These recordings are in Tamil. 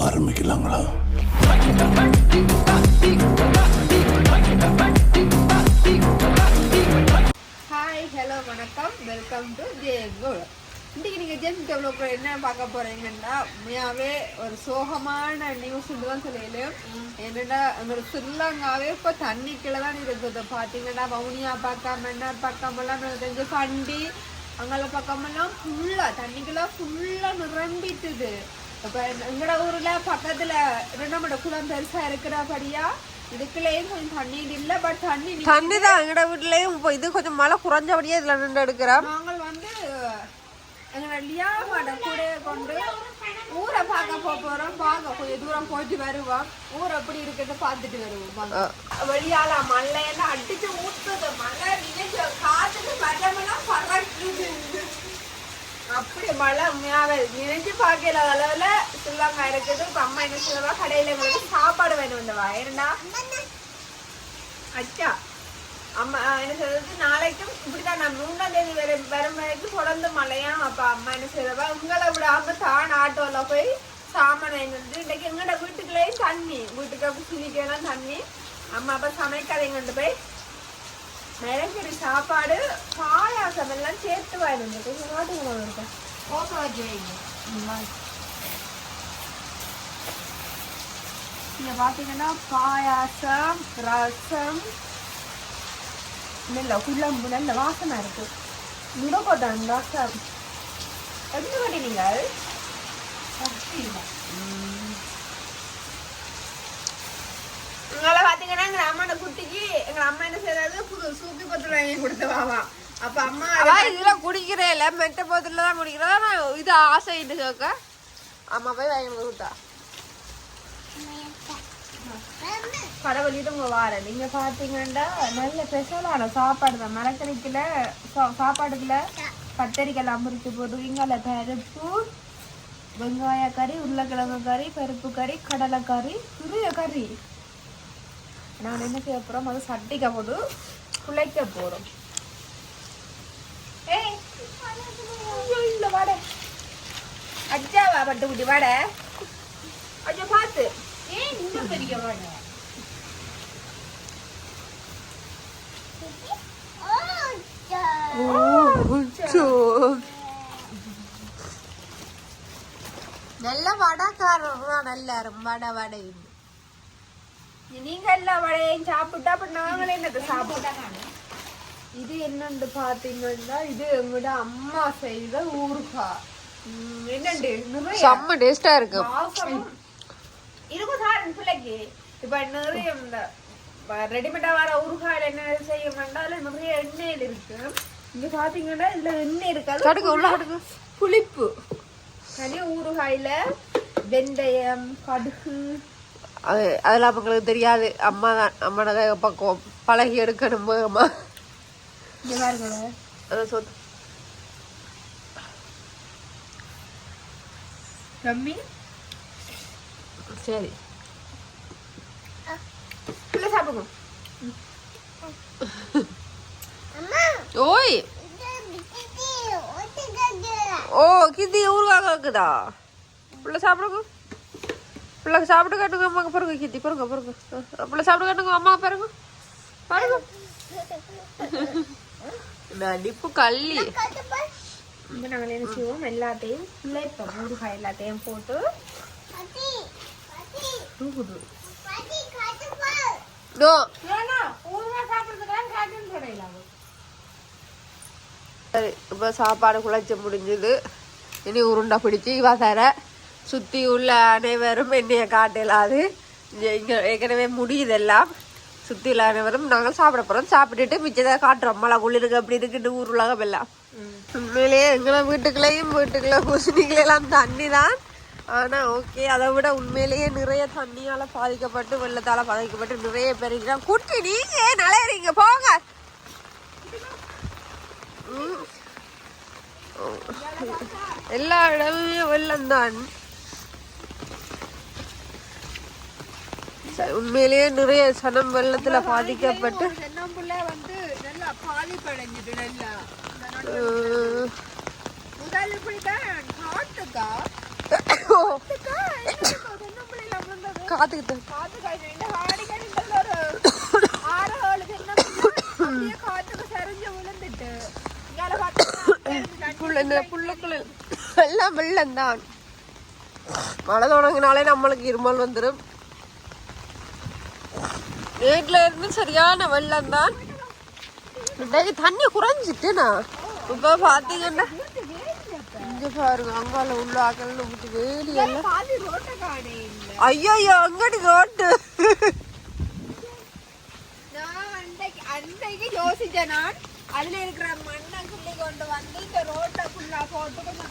ஆரம்பிக்கலாங்களா? ஹாய் ஹலோ வணக்கம். வெல்கம் டு ஜேகோல் இன்றைக்கி நீங்கள் ஜேம்ஸ் டெவலப்பர் என்ன பார்க்க போகிறீங்கன்னா உண்மையாகவே ஒரு சோகமான நியூஸ் தான் சொல்லலையும் என்னடா எங்களோட ஸ்ரீலங்காவே இப்போ தண்ணிக்குள்ள தான் இருக்குது பார்த்தீங்கன்னா வவுனியா பக்கம் மன்னார் பக்கமெல்லாம் தெரிஞ்சு பண்டி அங்கே பக்கமெல்லாம் ஃபுல்லாக தண்ணிக்குள்ள ஃபுல்லாக நிரம்பிட்டுது. இப்போ எங்களோட ஊரில் பக்கத்தில் ரெண்டாமட குளம் பெருசாக இருக்கிறபடியா இதுக்குள்ளேயும் கொஞ்சம் தண்ணி இல்லை பட் தண்ணி. தண்ணி தான் எங்கட வீட்லயும் இப்போ இது கொஞ்சம் மழை குறைஞ்சபடியே இதுல நின்று எடுக்கிறோம். நாங்கள் வந்து எங்களோட லியா மாடம் கூட கொண்டு ஊரை பார்க்க போக போறோம். பார்க்க கொஞ்சம் தூரம் போயிட்டு வருவோம். ஊர் எப்படி இருக்குன்னு பார்த்துட்டு வருவோம். வெளியால மழையெல்லாம் அடிச்சு ஊத்துது. மழை நினைச்சு பறக்குது. அப்படி மழை உண்மையாக நினைச்சு பார்க்கல அளவுல சில்லாங்க இருக்குது. இப்ப அம்மா என்ன சொல்லுவா? கடையில எங்களுக்கு சாப்பாடு வேணும் வந்தவா ஏன்னா அச்சா அம்மா என்ன சொல்றது? நாளைக்கும் இப்படிதான். நான் மூணாம் தேதி வர வரும் வரைக்கும் தொடர்ந்து மழையா? அப்ப அம்மா என்ன செய்யறவா உங்களை விடாம தான் ஆட்டோல போய் சாமான் வாங்கிட்டு இன்னைக்கு எங்கட வீட்டுக்குள்ளேயும் தண்ணி. வீட்டுக்கு அப்படி சிலிக்கலாம் தண்ணி? அம்மா அப்ப சமைக்காதீங்கன்னு போய் மிளகரி சாப்பாடு பாயாசம் எல்லாம் சேர்த்து வாங்கிட்டு இருக்கேன் ஓகே வச்சுருவீங்க இங்க பாத்தீங்கன்னா பாயாசம் ரசம் நல்ல குழம்பு நல்ல வாசனை இருக்கு முடக்கோட்டம் ரசம் எப்படி கட்டினீங்க உங்களை பாத்தீங்கன்னா எங்க அம்மாட குட்டிக்கு எங்க அம்மா என்ன செய்யறது புது சூப்பி பத்து வாங்கி கொடுத்தவாவா அப்ப அம்மா அவ இதுல குடிக்கிறே இல்ல மெட்ட போத்துல தான் குடிக்கிறா நான் இது ஆசைன்னு சோக்க அம்மா போய் வாங்கி கொடுத்தா. கடவுளிட்டு உங்க வார. நீங்க பாத்தீங்கன்னா நல்ல ஸ்பெஷலான சாப்பாடு தான். மரக்கறிக்குல சா- சாப்பாடுக்குள்ள கத்தரிக்காய் அமுரிச்சு போட்டு இங்கால பருப்பு வெங்காய கறி உருளைக்கிழங்கு கறி பருப்பு கறி கடலை கறி நிறைய கறி. நான் என்ன செய்ய போறோம்? அது சட்டிக்க போட்டு குழைக்க போறோம். ஏய் இல்ல வாட. அஜாவா பட்டு குட்டி வாட. ஐயோ பார்த்து ஏன் இந்த பெரிய வாட. நல்ல வடக்காரர் தான் நல்லா வடை வடை நீங்க எல்லா வடையையும் சாப்பிட்டா அப்ப நாங்களே என்னது சாப்பிட்டோம் இது என்னன்னு பாத்தீங்கன்னா இது எங்களோட அம்மா செய்த ஊறுகாய். என்னண்டு? செம்ம டேஸ்டா இருக்கு. இருக்கும் சார் பிள்ளைக்கு. இப்ப நிறைய இந்த ரெடிமேடா வர ஊறுகாயில என்ன செய்யணும்னா அதுல நிறைய எண்ணெயில் இருக்கு. இங்க பாத்தீங்கன்னா இதுல எண்ணெய் இருக்காது. கடுகு உள்ள புளிப்பு. தனி ஊறுகாயில வெந்தயம் கடுகு. அது அதெல்லாம் அவங்களுக்கு தெரியாது. அம்மா தான் அம்மா பக்குவம். பழகி எடுக்கணும் அம்மா சொத்து ரம்மி சரி. உள்ள சாப்பிடுங்க. ஓய். ஓ கிதி ஊருக்காக இருக்குதா பிள்ளை சாப்பிடுங்க. பிள்ளை சாப்பிட்டு காட்டுங்க அம்மாக்கு பாருங்க கித்தி பாருங்க பாருங்க பிள்ளை சாப்பிட்டு காட்டுங்க அம்மா பாருங்க பாருங்க. நடிப்பு கள்ளி. இப்போ நாங்கள் என்ன செய்வோம் எல்லாத்தையும் பிள்ளைப்போம் ஊறுகாய் எல்லாத்தையும் போட்டு தூக்குது. சரி இப்போ சாப்பாடு குழைச்சி முடிஞ்சது. இனி உருண்டை பிடிச்சி இவா தர சுற்றி உள்ள அனைவரும் என்னைய காட்டலாது. இங்கே ஏற்கனவே முடியுது எல்லாம். சுற்றி உள்ள அனைவரும் நாங்கள் சாப்பிட போகிறோம் சாப்பிட்டுட்டு மிச்சத்தை காட்டுறோம். மழை குளிருக்கு அப்படி இருக்குன்னு ஊர் உலகம் எல்லாம். உண்மையிலேயே எங்களை வீட்டுக்குள்ளேயும் வீட்டுக்குள்ளே குசினிகளெல்லாம் தண்ணி தான் ஆனால் ஓகே அதை விட உண்மையிலேயே நிறைய தண்ணியால் பாதிக்கப்பட்டு வெள்ளத்தால் பாதிக்கப்பட்டு நிறைய பேர் இருக்கிறாங்க. குட்டி நீங்கள் நலையறீங்க போங்க. ம். எல்லா இடமுமே வெள்ளம் தான் சரிஞ்சு விழுந்துட்டு இங்கால பார்த்தா புள்ள இந்த புள்ளுக்குள்ள எல்லாம் வெள்ளம் தான் மழை தொடங்கினாலே நம்மளுக்கு இருமல் வந்துடும் வீட்டுல இருந்து சரியான வெள்ளம் தான் இன்னைக்கு தண்ணி குறைஞ்சிட்டுனா இப்ப பாத்தீங்கன்னா இங்க பாருங்க அங்கால உள்ள ஆக்கல்னு ஊத்தி வேலி எல்லாம் பாதி ரோட்டை காணே இல்லை ஐயோ அங்கடி ரோட்டு. நான் அன்றைக்கு யோசிச்சேன் நான். அதுல இருக்கிற மண்ணை கிள்ளி கொண்டு வந்து இந்த ரோட்டை ஃபுல்லா போட்டு கொஞ்சம்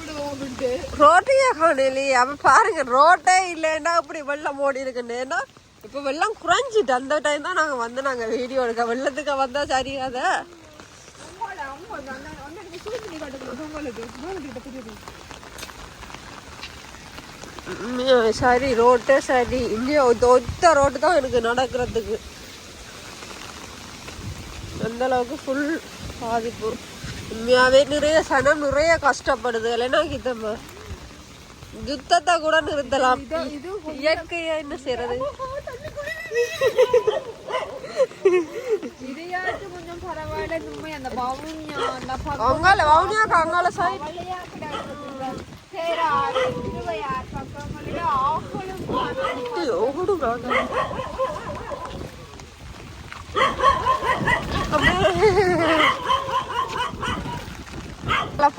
விடுவோம்ட்டு ரோட்டையே காணலையே. அவன் பாருங்க ரோட்டே இல்லைன்னா அப்படி வெள்ளம் ஓடி இருக்குன்னு இப்போ வெள்ளம் குறைஞ்சிட்டு அந்த டைம் தான் நாங்கள் வந்து நாங்கள் வீடியோ எடுக்க. வெள்ளத்துக்கு வந்தால் சரியாத சரி ரோட்டே சரி. இங்கே ஒத்த ரோட்டு தான் எனக்கு நடக்கிறதுக்கு. அந்த அளவுக்கு ஃபுல் பாதிப்பு. உண்மையாகவே நிறைய சனம் நிறைய கஷ்டப்படுது. இல்லைன்னா கிட்டம்மா யுத்தத்தை கூட நிறுத்தலாம். இயற்கையா என்ன செய்யறது? இதையாச்சும் கொஞ்சம் பரவாயில்ல. உண்மை அந்த பவுன்யா அந்த பக்கம் அங்கால வவுனியாக்கு அங்கால சைட் கவலையா கிடக்குது சேராறு திருவையார் பக்கங்களில் ஆக்களும் ஓடுங்க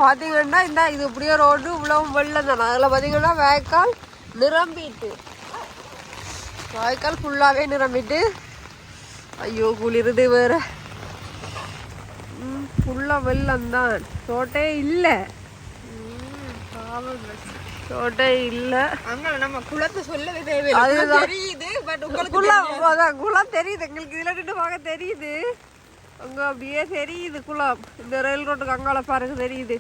பார்த்தீங்கன்னா இந்த இது இப்படியே ரோடு இவ்வளவு வெள்ளம் தானே. அதில் பார்த்தீங்கன்னா வாய்க்கால் நிரம்பிட்டு. வாய்க்கால் ஃபுல்லாகவே நிரம்பிட்டு. ஐயோ குளிருது வேற. ஃபுல்லாக வெள்ளம் தான். ரோட்டே இல்லை. ரோட்டே இல்லை. அங்க நம்ம குளத்தை சொல்லவே தேவையில்லை. அதுதான். தெரியுது பட் உங்களுக்கு குளம் குளம் தெரியுது. எங்களுக்கு இதுல நின்று பார்க்க தெரியுது. அங்க அப்படியே தெரியுது குளம். இந்த ரயில் ரோட்டுக்கு அங்கால பாருங்க தெரியுது.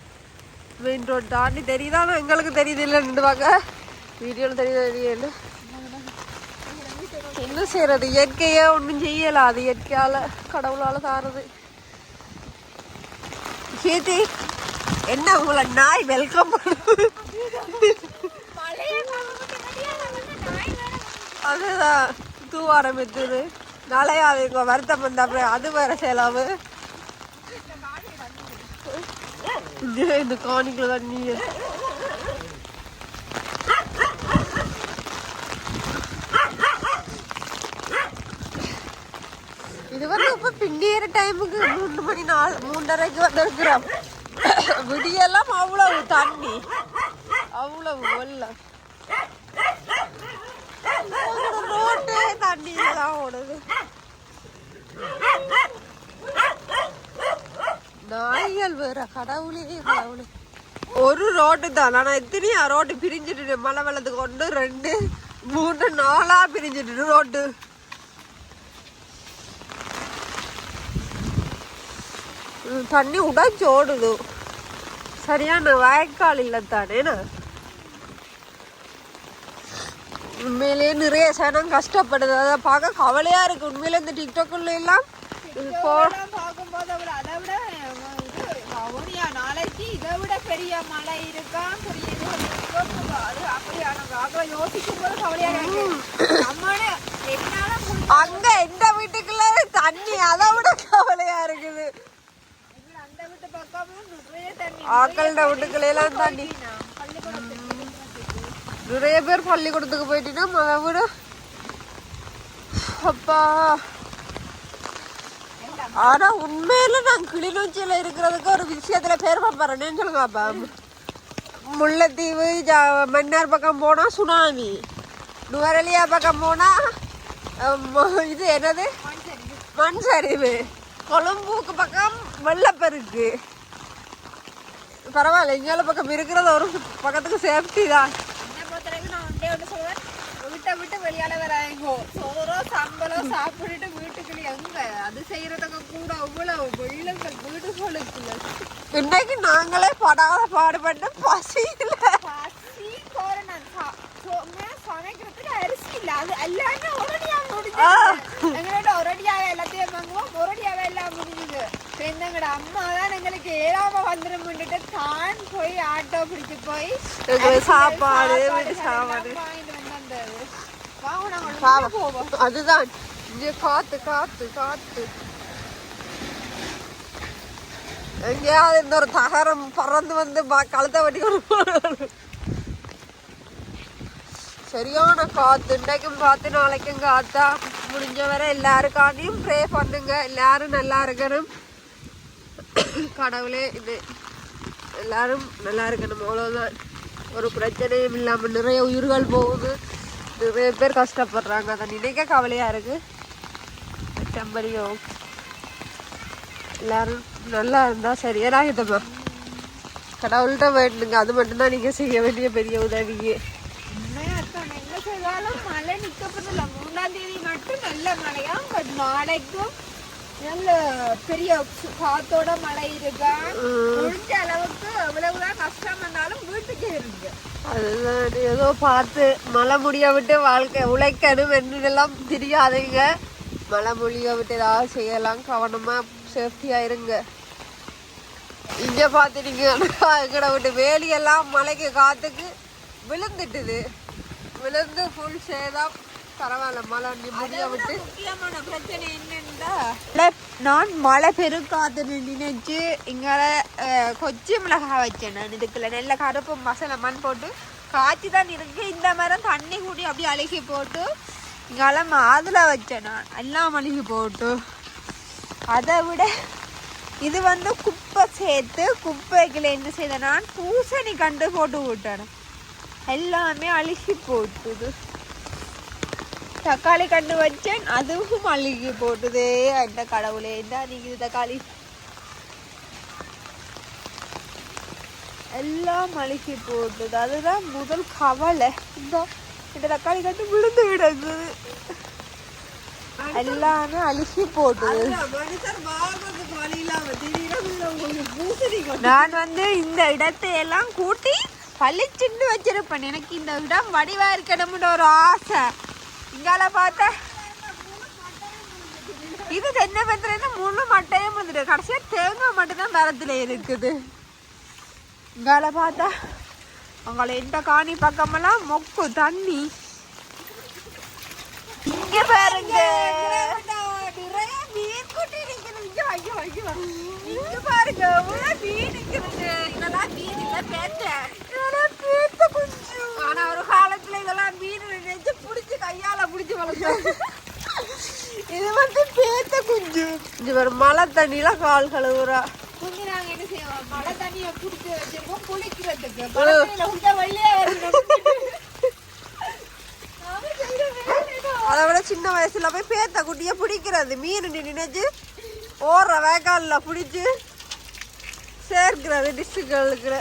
மெயின் ரோடு தாண்டி தெரியுதா? எங்களுக்கு தெரியுது இல்லை நின்று பார்க்க வீடியோவில் தெரியுது தெரியல என்ன செய்யறது இயற்கையே ஒன்றும் செய்யல. அது இயற்கையால கடவுளால தாரது. கீர்த்தி என்ன உங்களை நாய் வெல்கம் பண்ணுது? அதுதான். தூவ ஆரம்பித்தது நாளையா அவங்க வருத்தம் வந்த அப்புறம் அது வேற செலவு இந்த காணிக்குள்ள தான் நீ இது வந்து இப்ப பின்னேற டைமுக்கு மூணு மணி நாலு மூன்றரைக்கு வந்திருக்கிறோம். விடியெல்லாம் அவ்வளவு தண்ணி. அவ்வளவு வெள்ளம். ரோட்டே தண்ணியில தான் ஓடுது. நாய்கள் வேற கடவுளே கடவுளே. ஒரு ரோட்டு தான். ஆனா எத்தனையா ரோட்டு பிரிஞ்சிட்டு மழை வெள்ளத்துக்கு கொண்டு ரெண்டு மூணு நாலா பிரிஞ்சிட்டு ரோட்டு தண்ணி உடைச்சு ஓடுது சரியான வாய்க்கால் இல்லைத்தானேண்ணா உண்மையிலேயே நிறைய சனம் கஷ்டப்படுது. அதை பார்க்க கவலையா இருக்கு. உண்மையில இந்த டிக்டாக்குள்ள எல்லாம் போ இதெல்லாம் பார்க்கும்போது அவரு அதை விட இது வவுனியா நாளைக்கு இதை விட பெரிய மழை இருக்கா பெரிய இது அது அப்படியான ஆக்களை யோசிக்கும் போது கவலையா இருக்கு. நம்மளே என்னால முடிஞ்ச அங்க எந்த வீட்டுக்குள்ள தண்ணி அதை விட கவலையா இருக்குது. அந்த வீட்டு பக்கமும் நிறைய தண்ணி ஆக்கள்ட வீட்டுக்குள்ள எல்லாம் தண்ணி. நிறைய பேர் பள்ளிக்கூடத்துக்கு போயிட்டீங்கன்னா அதை விட அப்பா. ஆனா உண்மையில நான் கிளிநொச்சியில இருக்கிறதுக்கு ஒரு விஷயத்துல பேர் போறேன்னு சொல்லுங்க அப்பா முல்லைத்தீவு ஜா- மன்னார் பக்கம் போனா சுனாமி. நுவரலியா பக்கம் போனா இது என்னது? மண் சரிவு கொழும்புக்கு பக்கம் வெள்ளப்பெருக்கு. பரவாயில்ல இங்கால பக்கம் இருக்கிறது ஒரு பக்கத்துக்கு சேஃப்டி தான். என்ன பொறுத்தவரைக்கும் நான் ஒன்றே ஒன்று சொல்லுவேன் வீட்டை விட்டு வெளியால வராங்கோ சோறோ சம்பளம் சாப்பிட்டுட்டு வீட்டுக்குள்ள எங்க அது செய்யறதுக்கு கூட அவ்வளவு வெள்ளங்கள் வீடுகளுக்குள்ள இன்னைக்கு நாங்களே படாத பாடுபட்டு பசியில பசி போற நான் சமைக்கிறதுக்கு அரிசி இல்ல அது எல்லாமே ஒரடியா முடிஞ்சது எங்களோட ஒரடியாவே எல்லாத்தையும் வாங்குவோம் ஒரடியாவே எல்லாம் முடிஞ்சது எங்கட அம்மா தான் எங்களுக்கு ஏழாம வந்துருமுன்னுட்டு தான் போய் ஆட்டோ பிடிச்சு போய் சாப்பாடு, சாப்பாடு வீட்டு சாப்பாடு. எல்லாம் வாங்கிட்டு வந்து அந்த வாங்க நாங்க பாவம். அதுதான். இங்க காத்து காத்து காத்து. எங்கேயாவது இந்த ஒரு தகரம் பறந்து வந்து கழுத்தை வட்டி கொண்டு சரியான காத்து. இன்றைக்கும் காத்து நாளைக்கும் காத்தா. முடிஞ்ச வரை எல்லாருக்காண்டியும் ப்ரே பண்ணுங்க. எல்லாரும் நல்லா இருக்கணும். கடவுளே இது எல்லாரும் நல்லா இருக்கணும். அவ்வளோதான் ஒரு பிரச்சனையும் இல்லாமல் நிறைய உயிர்கள் போகுது. நிறைய பேர் கஷ்டப்படுறாங்க. அதை நினைக்க கவலையாக இருக்குது செம்பரியோ எல்லோரும் நல்லா இருந்தால் சரி. ஏதாகிட்டமா கடவுள்கிட்ட வேண்டுங்க. அது மட்டும்தான் நீங்கள் செய்ய வேண்டிய பெரிய உதவியே. மழை நிற்கப்படல. மூணாம் தேதி மட்டும் நல்ல மழையா? பட் நாளைக்கும் நல்ல பெரிய காத்தோட மழை இருக்கா. முடிஞ்ச அளவுக்கு எவ்வளவுதான் கஷ்டம் வந்தாலும் வீட்டுக்கு இருக்கு அதுதான் ஏதோ பார்த்து மழை முடிய விட்டு வாழ்க்கை உழைக்கணும் என்றெல்லாம் தெரியாதீங்க. மழை முடிய விட்டு ஏதாவது செய்யலாம். கவனமா சேஃப்டியா இருங்க. இங்க பாத்துட்டீங்க எங்கட விட்டு வேலியெல்லாம் மழைக்கு காத்துக்கு விழுந்துட்டுது. விழுந்து ஃபுல் சேதம். பரவாயில்ல மழை முடிய விட்டு. முக்கியமான பிரச்சனை என்னன்னா நான் மழை பெருக்காதுன்னு நினைச்சு இங்கே கொச்சி மிளகாய் வச்சேன் நான். இதுக்குள்ள நெல்ல கருப்பு மசாலா மண் போட்டு காய்ச்சி தான் இருக்கு. இந்த மரம் தண்ணி கூடி அப்படியே அழுகி போட்டு இங்கால மாதுளை வச்சேன் நான். எல்லாம் அழுகி போட்டு. அதை விட இது வந்து குப்பை சேர்த்து குப்பைக்குள்ள என்ன செய்தேன் நான்? பூசணி கண்டு போட்டு விட்டேன். எல்லாமே அழுகி போட்டுது. தக்காளி கண்டு வச்சேன். அதுவும் அழுகி போட்டுதே. அந்த கடவுளே என்ன நீங்க தக்காளி. எல்லாம் அழுகி போட்டுது. அதுதான் முதல் கவலை. இந்த இந்த தக்காளி கண்டு விழுந்து கிடக்குது எல்லாமே அழுகி போட்டுது. நான் வந்து இந்த இடத்தை எல்லாம் கூட்டி பளிச்சுண்டு வச்சிருப்பேன். எனக்கு இந்த இடம் வடிவா இருக்கணும்னு ஒரு ஆசை. இங்கால பார்த்தா இது தென்னை பத்திர முழு மட்டையும் வந்துட்டு கடைசியா தேங்காய் மட்டும்தான் மரத்துல இருக்குது இங்கால பார்த்தா அவங்கள எந்த காணி பக்கமெல்லாம் மொக்கு தண்ணி இங்க பாருங்க மீன் குட்டி இங்க பாருங்க மீன் நிக்குதுங்க இதெல்லாம் மீன் இல்ல பேத்த இதெல்லாம் பேத்த குஞ்சு ஆனா ஒரு காலத்துல இதெல்லாம் மீன் நினைச்சு புடிச்சு கையால புடிச்சு வளர்த்தோம் இது வந்து பேத்த இங்க ஒரு மழை தண்ணியில கால் கழுவுறா. மழை தண்ணிய வச்சிருக்கோம் குளிக்கிறதுக்கு. அதை விட சின்ன வயசுல போய் பேத்த குட்டிய பிடிக்கிறது. மீன் நினைச்சு ஓடுற வேக்கால்ல பிடிச்சு சேர்க்கிறது டிஷ்ஷுகளுக்கு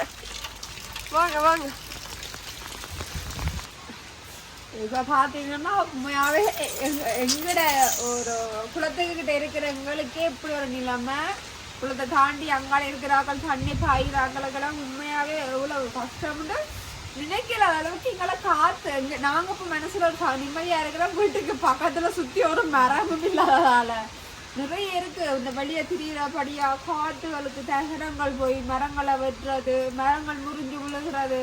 வாங்க வாங்க. இப்போ பார்த்தீங்கன்னா உண்மையாகவே எங்கள் எங்க- எங்கட ஒரு குளத்துக்கிட்ட இருக்கிறவங்களுக்கே இப்படி ஒரு நிலைமை குளத்தை தாண்டி அங்கால இருக்கிறார்கள் தண்ணி பாயிறாங்களுக்கெல்லாம் உண்மையாகவே எவ்வளோ கஷ்டம்னு நினைக்கிற அளவுக்கு இங்கெல்லாம் காற்று எங்க நாங்கள் இப்போ மனசில் ஒரு நிம்மதியாக இருக்கிறோம் வீட்டுக்கு பக்கத்தில் சுற்றி ஒரு மரமும் இல்லாததால் நிறைய இருக்குது இந்த வெளியே திரியிறபடியாக காட்டுகளுக்கு தகரங்கள் போய் மரங்களை வெட்டுறது மரங்கள் முறிஞ்சு விழுகிறது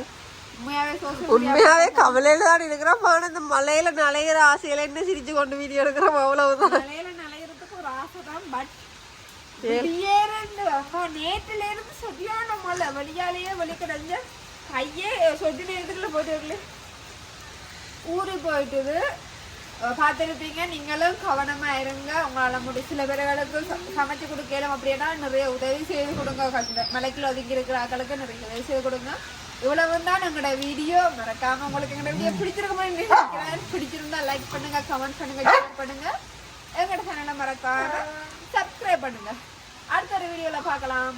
உண்மையாவே கவலையில தான் இருக்கிறோம் ஆனா இந்த மலையில நலையிற ஆசையில என்ன சிரிச்சு கொண்டு வீடியோ எடுக்கிறோம் அவ்வளவுதான். மலையில நனையறதுக்கு ஒரு ஆசை தான் பட் நேற்றுல இருந்து சரியான மழை வெளியாலேயே வெளி கிடந்த கையே சொட்டு நேரத்துக்குள்ள போயிட்டு ஊறி போயிட்டுது. பார்த்திருப்பீங்க நீங்களும் கவனமா இருங்க. உங்களால முடி சில பேர்களுக்கு சமைச்சு கொடுக்கலாம் அப்படின்னா நிறைய உதவி செய்து கொடுங்க. மலைக்குள்ள ஒதுங்கி இருக்கிற ஆட்களுக்கு நிறைய உதவி செய்து கொடுங்க. இவ்வளவு தான் எங்களோட வீடியோ மறக்காம உங்களுக்கு எங்களோட வீடியோ பிடிச்சிருக்குமா நினைக்கிறேன். பிடிச்சிருந்தா லைக் பண்ணுங்க கமெண்ட் பண்ணுங்க ஷேர் பண்ணுங்க. எங்களோட சேனலை மறக்காம சப்ஸ்கிரைப் பண்ணுங்க. அடுத்த ஒரு வீடியோல பார்க்கலாம்.